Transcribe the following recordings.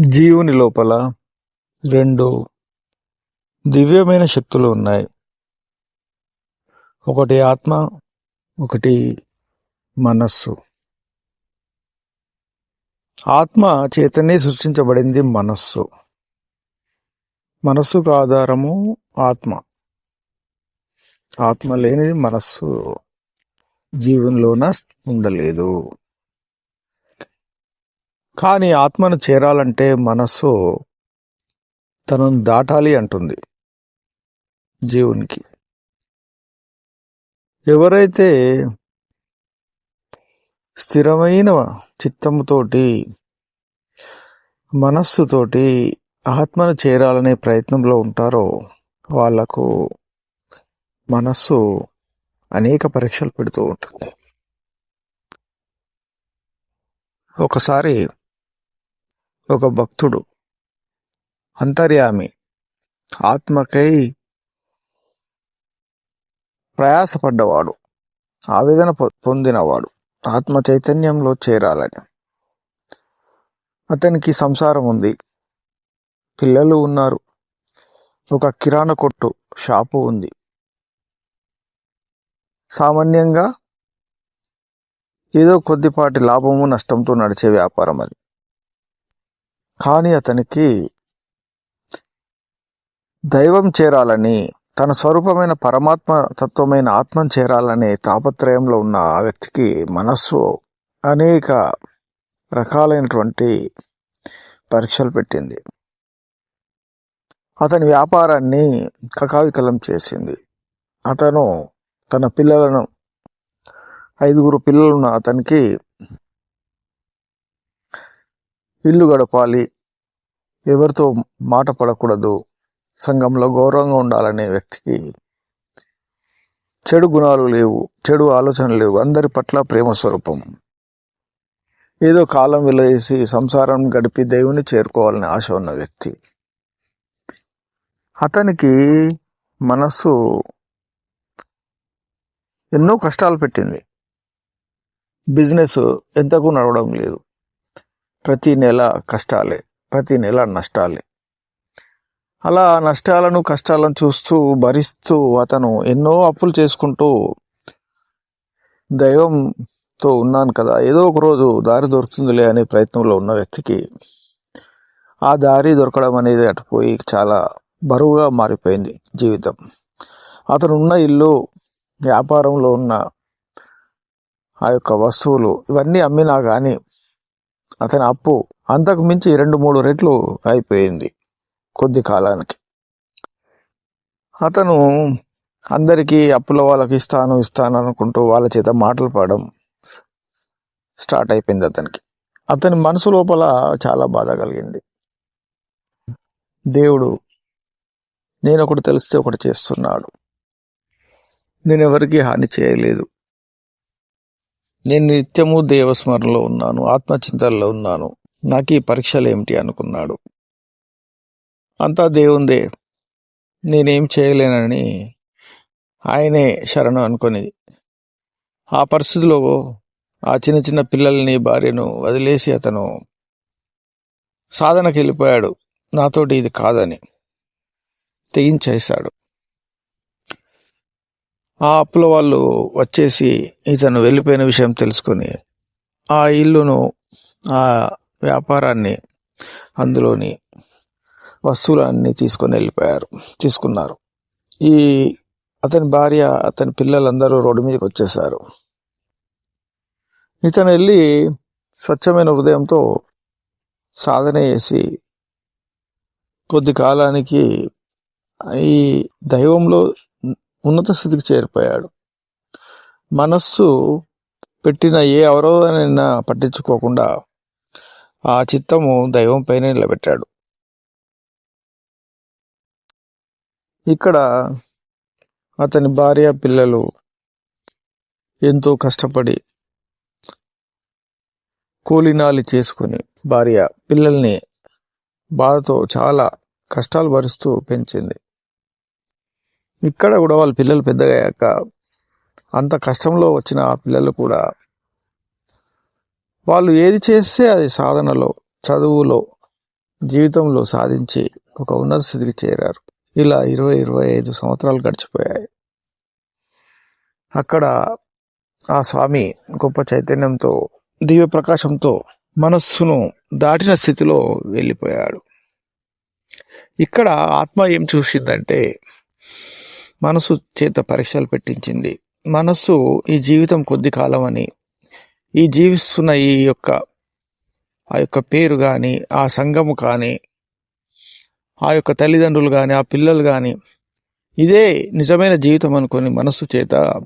జీవుని లోపల రెండు దివ్యమైన శక్తులు ఉన్నాయి. ఒకటి ఆత్మ ఒకటి మనస్సు. ఆత్మ చేతనే సృష్టించబడింది మనస్సు. మనస్సుకు ఆధారము ఆత్మ. ఆత్మ లేనిది మనస్సు జీవంలోన ఉండలేదు. కానీ ఆత్మను చేరాలంటే మనస్సు తనను దాటాలి అంటుంది జీవునికి. ఎవరైతే స్థిరమైన చిత్తముతోటి మనస్సుతోటి ఆత్మను చేరాలనే ప్రయత్నంలో ఉంటారో వాళ్ళకు మనస్సు అనేక పరీక్షలు పెడుతూ ఉంటుంది. ఒకసారి ఒక భక్తుడు. అంతర్యామి. ఆత్మకై ప్రయాసపడ్డవాడు. ఆవేదన పొ- పొందినవాడు. ఆత్మ చైతన్యంలో చేరాలని. అతనికి సంసారం ఉంది పిల్లలు ఉన్నారు. ఒక కిరాణా కొట్టు షాపు ఉంది. సామాన్యంగా ఏదో కొద్దిపాటి లాభము నష్టంతో నడిచే వ్యాపారం అది కానీ అతనికి దైవం చేరాలని తన స్వరూపమైన పరమాత్మ తత్వమైన ఆత్మను చేరాలనే తాపత్రయంలో ఉన్న ఆ వ్యక్తికి మనస్సు అనేక రకాలైనటువంటి పరీక్షలు పెట్టింది. అతని వ్యాపారాన్ని కకావికలం చేసింది. అతను తన పిల్లలను ఐదుగురు పిల్లలున్న అతనికి ఇల్లు గడపాలి. ఎవరితో మాట పడకూడదు. సంఘంలో గౌరవంగా ఉండాలనే వ్యక్తికి చెడు గుణాలు లేవు చెడు ఆలోచనలు లేవు. అందరి పట్ల ప్రేమ స్వరూపం. ఏదో కాలం వెలవేసి సంసారం గడిపి దేవుని చేరుకోవాలని ఆశ ఉన్న వ్యక్తి. అతనికి మనస్సు ఎన్నో కష్టాలు పెట్టింది. బిజినెస్ ఎంతకు నడవడం లేదు. ప్రతి నెల కష్టాలే ప్రతి నెల నష్టాలే. అలా నష్టాలను కష్టాలను చూస్తూ భరిస్తూ అతను ఎన్నో అప్పులు చేసుకుంటూ దైవంతో ఉన్నాను కదా. ఏదో ఒక రోజు దారి దొరుకుతుందిలే అనే ప్రయత్నంలో ఉన్న వ్యక్తికి ఆ దారి దొరకడం అనేది అటుపోయి చాలా బరువుగా మారిపోయింది జీవితం. అతను ఉన్న ఇల్లు వ్యాపారంలో ఉన్న ఆ యొక్క వస్తువులు ఇవన్నీ అమ్మినా కానీ అతని అప్పు అంతకు మించి రెండు మూడు రెట్లు అయిపోయింది కొద్ది కాలానికి. అతను అందరికీ అప్పుల వాళ్ళకి ఇస్తాను ఇస్తాను అనుకుంటూ వాళ్ళ చేత మాటలు పడడం స్టార్ట్ అయిపోయింది అతనికి. అతని మనసు లోపల చాలా బాధ కలిగింది. దేవుడు నేను ఒకటి తెలిస్తే ఒకటి చేస్తున్నాడు. నేను ఎవరికీ హాని చేయలేదు. నేను నిత్యము దేవస్మరణలో ఉన్నాను ఆత్మచింతనలో ఉన్నాను. నాకు ఈ పరీక్షలు ఏమిటి అనుకున్నాడు. అంతా దేవుందే. నేనేం చేయలేనని ఆయనే శరణు అనుకొని ఆ పరిస్థితిలో ఆ చిన్న చిన్న పిల్లల్ని భార్యను వదిలేసి అతను సాధనకి వెళ్ళిపోయాడు నాతోటి ఇది కాదని తెగించేశాడు. ఆ అప్పుల వాళ్ళు వచ్చేసి ఇతను వెళ్ళిపోయిన విషయం తెలుసుకొని ఆ ఇల్లును ఆ వ్యాపారాన్ని అందులోని వస్తువులన్నీ తీసుకొని వెళ్ళిపోయారు తీసుకున్నారు. ఈ అతని భార్య అతని పిల్లలందరూ రోడ్డు మీదకి వచ్చేసారు ఇతను వెళ్ళి స్వచ్ఛమైన హృదయంతో సాధన చేసి కొద్ది కాలానికి ఈ దైవంలో ఉన్నత స్థితికి చేరిపోయాడు. మనస్సు పెట్టిన ఏ అవరోధానైనా పట్టించుకోకుండా ఆ చిత్తము దైవంపైనే నిలబెట్టాడు. ఇక్కడ అతని భార్య పిల్లలు ఎంతో కష్టపడి కూలినాలి చేసుకుని భార్య పిల్లల్ని బాధతో చాలా కష్టాలు భరిస్తూ పెంచింది. ఇక్కడ కూడా వాళ్ళ పిల్లలు పెద్దగయ్యాక అంత కష్టంలో వచ్చిన ఆ పిల్లలు కూడా వాళ్ళు ఏది చేస్తే అది సాధనలో చదువులో జీవితంలో సాధించి ఒక ఉన్నత స్థితికి చేరారు. ఇలా ఇరవై ఇరవై ఐదు సంవత్సరాలు గడిచిపోయాయి. అక్కడ ఆ స్వామి గొప్ప చైతన్యంతో దివ్య ప్రకాశంతో మనస్సును దాటిన స్థితిలో వెళ్ళిపోయాడు. ఇక్కడ ఆత్మ ఏం చూసిందంటే మనసు చేత పరీక్షలు పెట్టించింది. మనస్సు ఈ జీవితం కొద్ది కాలం అని. ఈ జీవిస్తున్న ఈ యొక్క ఆ యొక్క పేరు కానీ ఆ సంఘము కానీ ఆ యొక్క తల్లిదండ్రులు కానీ ఆ పిల్లలు కానీ ఇదే నిజమైన జీవితం అనుకొని మనస్సు చేత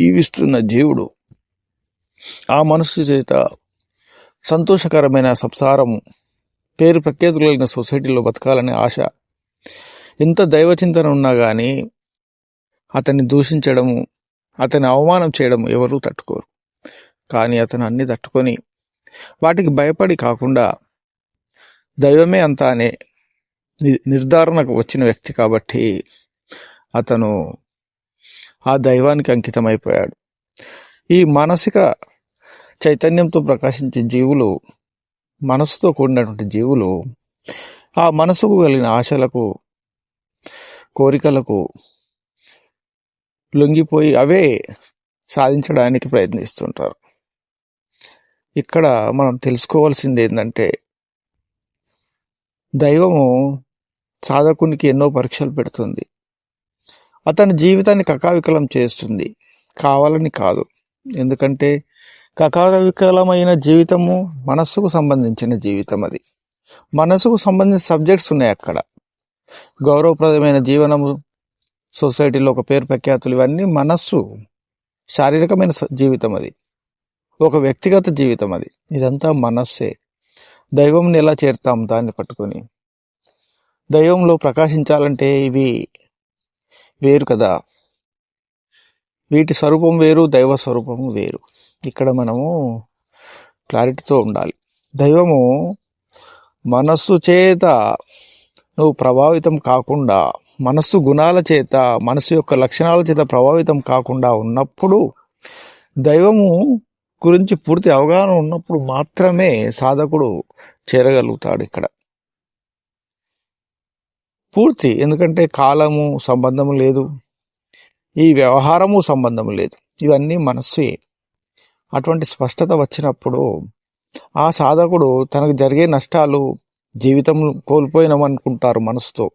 జీవిస్తున్న జీవుడు. ఆ మనస్సు చేత సంతోషకరమైన సంసారము పేరు ప్రఖ్యాతులైన సొసైటీలో బతకాలనే ఆశ. ఎంత దైవచింతన ఉన్నా కానీ అతన్ని దూషించడము అతని అవమానం చేయడము ఎవరూ తట్టుకోరు. కానీ అతను అన్ని తట్టుకొని వాటికి భయపడి కాకుండా దైవమే అంతా అనే ని- నిర్ధారణకు వచ్చిన వ్యక్తి కాబట్టి అతను ఆ దైవానికి అంకితమైపోయాడు. ఈ మానసిక చైతన్యంతో ప్రకాశించే జీవులు మనసుతో కూడినటువంటి జీవులు ఆ మనసుకు కలిగిన ఆశలకు కోరికలకు లొంగిపోయి అవే సాధించడానికి ప్రయత్నిస్తుంటారు. ఇక్కడ మనం తెలుసుకోవాల్సింది ఏంటంటే దైవము సాధకునికి ఎన్నో పరీక్షలు పెడుతుంది. అతని జీవితాన్ని కకావికలం చేస్తుంది. కావాలని కాదు. ఎందుకంటే కకావికలమైన జీవితము మనస్సుకు సంబంధించిన జీవితం అది. మనసుకు సంబంధించిన సబ్జెక్ట్స్ ఉన్నాయి అక్కడ. గౌరవప్రదమైన జీవనము సొసైటీలో ఒక పేరు ప్రఖ్యాతులు ఇవన్నీ మనస్సు శారీరకమైన జీవితం అది. ఒక వ్యక్తిగత జీవితం అది. ఇదంతా మనస్సే. దైవంని ఎలా చేరుతాం దాన్ని పట్టుకొని? దైవంలో ప్రకాశించాలంటే ఇవి వేరు కదా. వీటి స్వరూపం వేరు దైవ స్వరూపము వేరు. ఇక్కడ మనము క్లారిటీతో ఉండాలి. దైవము మనస్సు చేత నువ్వు ప్రభావితం కాకుండా మనస్సు గుణాల చేత మనసు యొక్క లక్షణాల చేత ప్రభావితం కాకుండా ఉన్నప్పుడు దైవము గురించి పూర్తి అవగాహన ఉన్నప్పుడు మాత్రమే సాధకుడు చేరగలుగుతాడు ఇక్కడ. పూర్తి ఎందుకంటే కాలము సంబంధము లేదు ఈ వ్యవహారము సంబంధం లేదు. ఇవన్నీ మనస్సే. అటువంటి స్పష్టత వచ్చినప్పుడు ఆ సాధకుడు తనకు జరిగే నష్టాలు జీవితం కోల్పోయినామనుకుంటారు మనసుతో.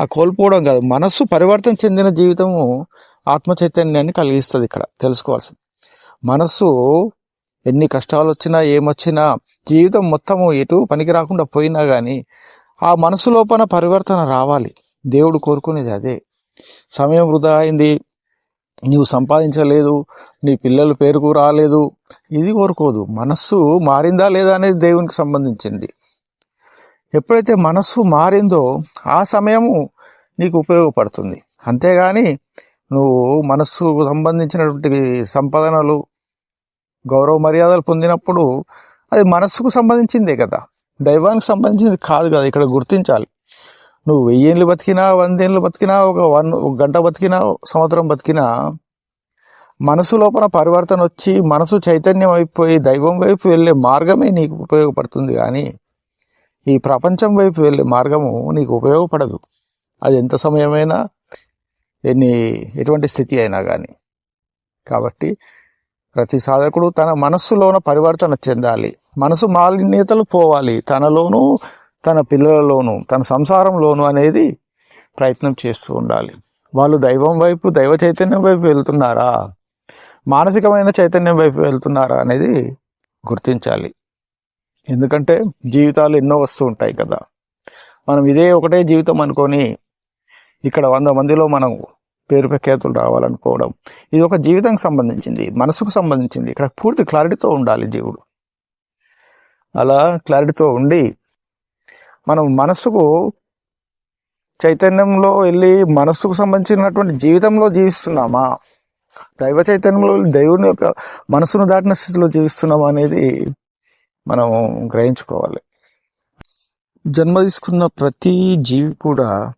ఆ కోల్పోవడం కాదు. మనస్సు పరివర్తన చెందిన జీవితము ఆత్మ చైతన్యాన్ని కలిగిస్తుంది ఇక్కడ. తెలుసుకోవాల్సింది. మనస్సు ఎన్ని కష్టాలు వచ్చినా ఏమొచ్చినా జీవితం మొత్తము ఎటు పనికి రాకుండా పోయినా కానీ ఆ మనసు లోపల పరివర్తన రావాలి. దేవుడు కోరుకునేది అదే. సమయం వృధా అయింది. నీవు సంపాదించలేదు. నీ పిల్లలు పేరుకు రాలేదు. ఇది కోరుకోదు. మనస్సు మారిందా లేదా అనేది దేవునికి సంబంధించింది. ఎప్పుడైతే మనస్సు మారిందో ఆ సమయము నీకు ఉపయోగపడుతుంది. అంతేగాని నువ్వు మనస్సుకు సంబంధించినటువంటి సంపాదనలు గౌరవ మర్యాదలు పొందినప్పుడు అది మనస్సుకు సంబంధించిందే కదా. దైవానికి సంబంధించింది కాదు కదా ఇక్కడ గుర్తించాలి. నువ్వు వెయ్యేళ్ళు బతికినా వందేళ్ళు బతికినా ఒక వన్ ఒక గంట బతికినా సంవత్సరం బతికినా మనసు లోపల పరివర్తన వచ్చి మనసు చైతన్యం అయిపోయి దైవం వైపు వెళ్ళే మార్గమే నీకు ఉపయోగపడుతుంది. కానీ ఈ ప్రపంచం వైపు వెళ్ళే మార్గము నీకు ఉపయోగపడదు. అది ఎంత సమయమైనా ఎన్ని ఎటువంటి స్థితి అయినా కానీ కాబట్టి ప్రతి సాధకుడు తన మనస్సులోన పరివర్తన చెందాలి. మనసు మాలిన్యతలు పోవాలి. తనలోనూ తన పిల్లలలోనూ తన సంసారంలోనూ అనేది ప్రయత్నం చేస్తూ ఉండాలి. వాళ్ళు దైవం వైపు దైవ చైతన్యం వైపు వెళ్తున్నారా? మానసికమైన చైతన్యం వైపు వెళ్తున్నారా అనేది గుర్తించాలి. ఎందుకంటే జీవితాలు ఎన్నో వస్తూ ఉంటాయి కదా. మనం ఇదే ఒకటే జీవితం అనుకొని ఇక్కడ వంద మందిలో మనం పేరు ప్రఖ్యాతులు రావాలనుకోవడం ఇది ఒక జీవితానికి సంబంధించింది మనసుకు సంబంధించింది. ఇక్కడ పూర్తి క్లారిటీతో ఉండాలి జీవుడు అలా క్లారిటీతో ఉండి మనం మనసుకు చైతన్యంలో వెళ్ళి మనస్సుకు సంబంధించినటువంటి జీవితంలో జీవిస్తున్నామా? దైవ చైతన్యంలో వెళ్ళి యొక్క మనసును దాటిన స్థితిలో జీవిస్తున్నామా అనేది మనం గ్రహించుకోవాలి. జన్మ తీసుకున్న ప్రతి జీవి కూడా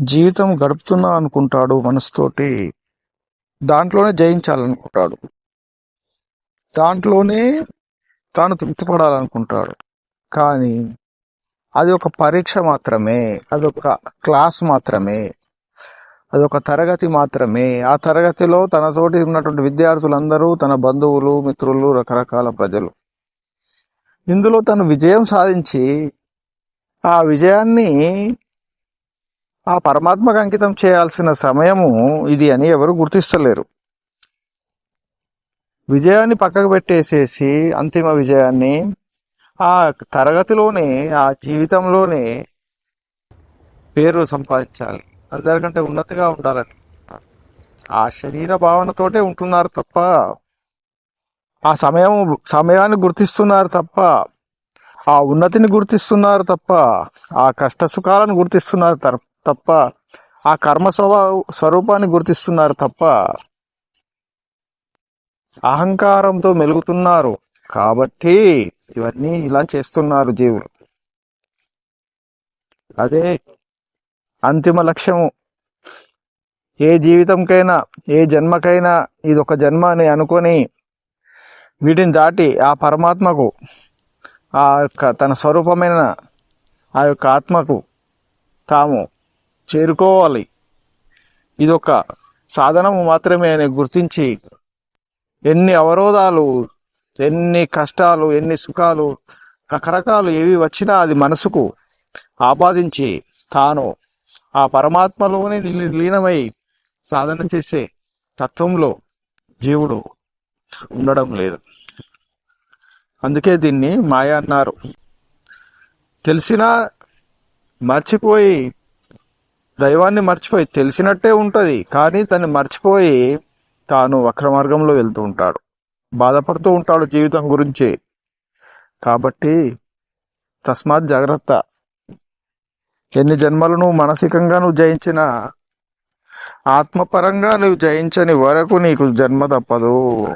జీవితం గడుపుతున్నా అనుకుంటాడు మనసుతోటి. దాంట్లోనే జయించాలనుకుంటాడు. దాంట్లోనే తాను తృప్తిపడాలనుకుంటాడు. కానీ అది ఒక పరీక్ష మాత్రమే అదొక క్లాస్ మాత్రమే. అదొక తరగతి మాత్రమే. ఆ తరగతిలో తనతోటి ఉన్నటువంటి విద్యార్థులందరూ తన బంధువులు మిత్రులు రకరకాల ప్రజలు. ఇందులో తను విజయం సాధించి ఆ విజయాన్ని ఆ పరమాత్మకు అంకితం చేయాల్సిన సమయము ఇది అని ఎవరు గుర్తిస్తలేరు. విజయాన్ని పక్కకు పెట్టేసేసి అంతిమ విజయాన్ని ఆ తరగతిలోనే ఆ జీవితంలోనే పేరు సంపాదించాలి. అందరికంటే ఉన్నతిగా ఉండాలని. ఆ శరీర భావనతోటే ఉంటున్నారు తప్ప ఆ సమయం సమయాన్ని గుర్తిస్తున్నారు తప్ప ఆ ఉన్నతిని గుర్తిస్తున్నారు తప్ప ఆ కష్ట సుఖాలను గుర్తిస్తున్నారు తప్ప ఆ కర్మ స్వభావ స్వరూపాన్ని గుర్తిస్తున్నారు తప్ప అహంకారంతో మెలుగుతున్నారు కాబట్టి ఇవన్నీ ఇలా చేస్తున్నారు జీవులు. అదే అంతిమ లక్ష్యము. ఏ జీవితంకైనా ఏ జన్మకైనా ఇది ఒక జన్మ అని అనుకొని వీటిని దాటి ఆ పరమాత్మకు ఆ యొక్క తన స్వరూపమైన ఆ యొక్క ఆత్మకు తాము చేరుకోవాలి. ఇదొక సాధనము మాత్రమే అని గుర్తించి ఎన్ని అవరోధాలు ఎన్ని కష్టాలు ఎన్ని సుఖాలు రకరకాలు ఏవి వచ్చినా అది మనసుకు ఆపాదించి తాను ఆ పరమాత్మలోనే లీన- లీనమై సాధన చేసే తత్వంలో జీవుడు ఉండడం లేదు. అందుకే దీన్ని మాయ అన్నారు. తెలిసినా మర్చిపోయి దైవాన్ని మర్చిపోయి తెలిసినట్టే ఉంటుంది కానీ తను మర్చిపోయి తాను వక్ర మార్గంలో వెళ్తూ ఉంటాడు. బాధపడుతూ ఉంటాడు జీవితం గురించి. కాబట్టి తస్మాత్ జాగ్రత్త. ఎన్ని జన్మలు నువ్వు మానసికంగా నువ్వు జయించినా ఆత్మపరంగా నువ్వు జయించని వరకు నీకు జన్మ తప్పదు.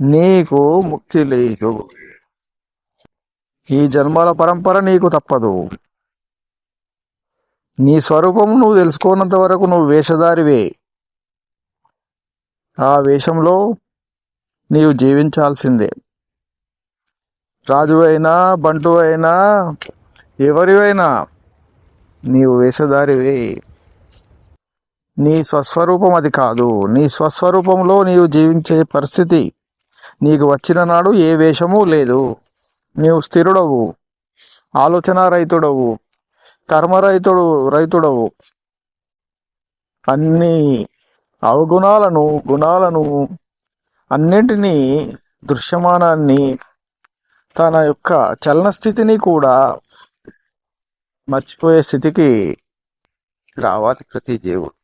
నీకు ముక్తి లేదు. ఈ జన్మల పరంపర నీకు తప్పదు. నీ స్వరూపం నువ్వు తెలుసుకోనంత వరకు నువ్వు వేషధారివే. ఆ వేషంలో నీవు జీవించాల్సిందే. రాజు అయినా బంటు అయినా ఎవరివైనా నీవు వేషధారివే. నీ స్వస్వరూపం అది కాదు. నీ స్వస్వరూపంలో నీవు జీవించే పరిస్థితి. నీకు వచ్చిన నాడు ఏ వేషమూ లేదు. నీవు స్థిరుడవు. ఆలోచన రైతుడవు కర్మ రైతుడు రైతుడవు అన్ని అవగుణాలను గుణాలను అన్నింటినీ దృశ్యమానాన్ని తన యొక్క చలన స్థితిని కూడా మర్చిపోయే స్థితికి రావాలి ప్రతి జీవుడు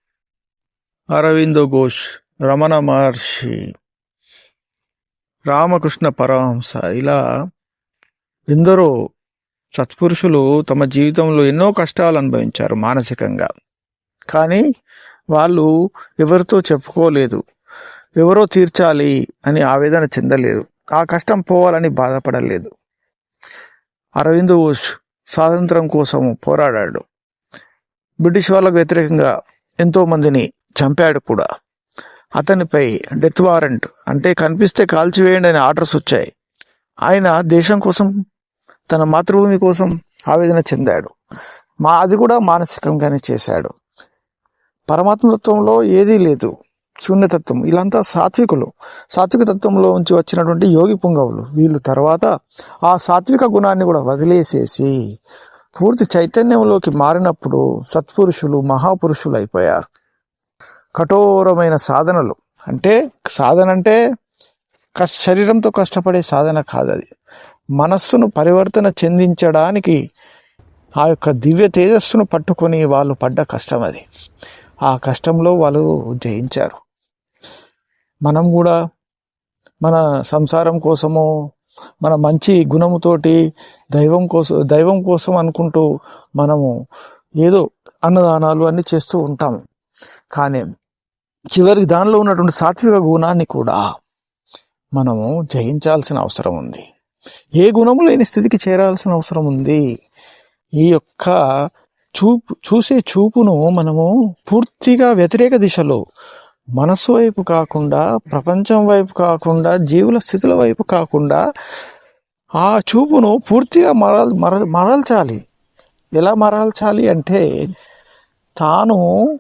అరవిందో ఘోష్ రమణ మహర్షి రామకృష్ణ పరమహంస ఇలా ఎందరో సత్పురుషులు తమ జీవితంలో ఎన్నో కష్టాలు అనుభవించారు మానసికంగా. కానీ వాళ్ళు ఎవరితో చెప్పుకోలేదు ఎవరో తీర్చాలి అని ఆవేదన చెందలేదు ఆ కష్టం పోవాలని బాధపడలేదు. అరవింద్ ఘోష్ స్వాతంత్రం కోసం పోరాడాడు. బ్రిటిష్ వాళ్ళకు వ్యతిరేకంగా ఎంతో మందిని చంపాడు కూడా. అతనిపై డెత్ వారెంట్ అంటే కనిపిస్తే కాల్చివేయండి అనే ఆర్డర్స్ వచ్చాయి. ఆయన దేశం కోసం తన మాతృభూమి కోసం ఆవేదన చెందాడు. మా అది కూడా మానసికంగానే చేశాడు. పరమాత్మతత్వంలో ఏదీ లేదు. శూన్యతత్వం. వీళ్ళంతా సాత్వికులు. సాత్విక తత్వంలో ఉంచి వచ్చినటువంటి యోగి పుంగవులు. వీళ్ళు తర్వాత ఆ సాత్విక గుణాన్ని కూడా వదిలేసేసి పూర్తి చైతన్యంలోకి మారినప్పుడు సత్పురుషులు మహాపురుషులు అయిపోయారు. కఠోరమైన సాధనలు. అంటే సాధన అంటే కష్ట శరీరంతో కష్టపడే సాధన కాదు అది. మనస్సును పరివర్తన చెందించడానికి ఆ యొక్క దివ్య తేజస్సును పట్టుకొని వాళ్ళు పడ్డ కష్టం అది. ఆ కష్టంలో వాళ్ళు జయించారు. మనం కూడా మన సంసారం కోసము మన మంచి గుణముతోటి దైవం కోసం దైవం కోసం అనుకుంటూ మనము ఏదో అన్నదానాలు అన్నీ చేస్తూ ఉంటాము కానీ చివరికి దానిలో ఉన్నటువంటి సాత్విక గుణాన్ని కూడా మనము జయించాల్సిన అవసరం ఉంది. ఏ గుణము లేని స్థితికి చేరాల్సిన అవసరం ఉంది. ఈ యొక్క చూపు చూసే చూపును మనము పూర్తిగా వ్యతిరేక దిశలో మనసు వైపు కాకుండా ప్రపంచం వైపు కాకుండా జీవుల స్థితుల వైపు కాకుండా ఆ చూపును పూర్తిగా మరల్ మర మరల్చాలి. ఎలా మరల్చాలి అంటే తాను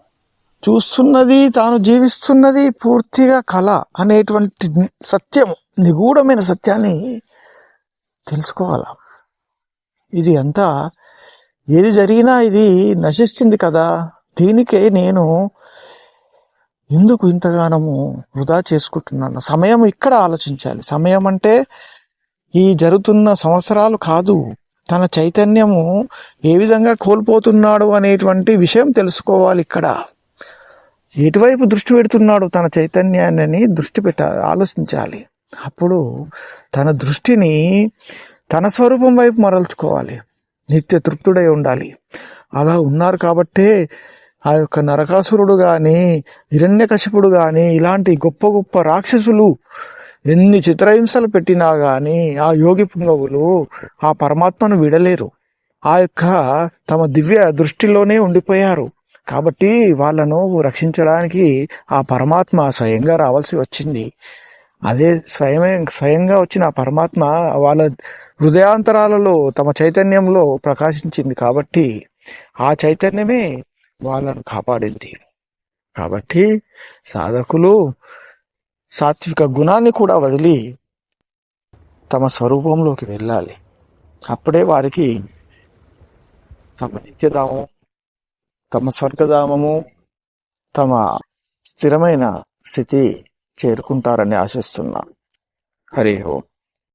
చూస్తున్నది తాను జీవిస్తున్నది పూర్తిగా కళ అనేటువంటి సత్యం నిగూఢమైన సత్యాన్ని తెలుసుకోవాలి? ఇది అంతా ఏది జరిగినా ఇది నశిస్తుంది కదా? దీనికే నేను ఎందుకు ఇంతగానము వృధా చేసుకుంటున్నాను? సమయం ఇక్కడ ఆలోచించాలి. సమయం అంటే ఈ జరుగుతున్న సంవత్సరాలు కాదు. తన చైతన్యము ఏ విధంగా కోల్పోతున్నాడు అనేటువంటి విషయం తెలుసుకోవాలి ఇక్కడ. ఎటువైపు దృష్టి పెడుతున్నాడు తన చైతన్యాన్ని దృష్టి పెట్ట ఆలోచించాలి. అప్పుడు తన దృష్టిని తన స్వరూపం వైపు మరల్చుకోవాలి. నిత్య తృప్తుడై ఉండాలి. అలా ఉన్నారు కాబట్టే ఆ యొక్క నరకాసురుడు కానీ హిరణ్యకశిపుడు కానీ ఇలాంటి గొప్ప గొప్ప రాక్షసులు ఎన్ని చిత్రహింసలు పెట్టినా కానీ ఆ యోగి పుంగవులు ఆ పరమాత్మను విడలేరు. ఆ యొక్క తమ దివ్య దృష్టిలోనే ఉండిపోయారు. కాబట్టి వాళ్ళను రక్షించడానికి ఆ పరమాత్మ స్వయంగా రావాల్సి వచ్చింది. అదే స్వయమే స్వయంగా వచ్చిన పరమాత్మ వాళ్ళ హృదయాంతరాలలో తమ చైతన్యంలో ప్రకాశించింది కాబట్టి ఆ చైతన్యమే వాళ్ళను కాపాడింది. కాబట్టి సాధకులు సాత్విక గుణాన్ని కూడా వదిలి తమ స్వరూపంలోకి వెళ్ళాలి. అప్పుడే వారికి తమ నిత్యధామం తమ స్వర్గధామము తమ స్థిరమైన స్థితి చేరుకుంటారని ఆశిస్తున్నా. హరి ఓం.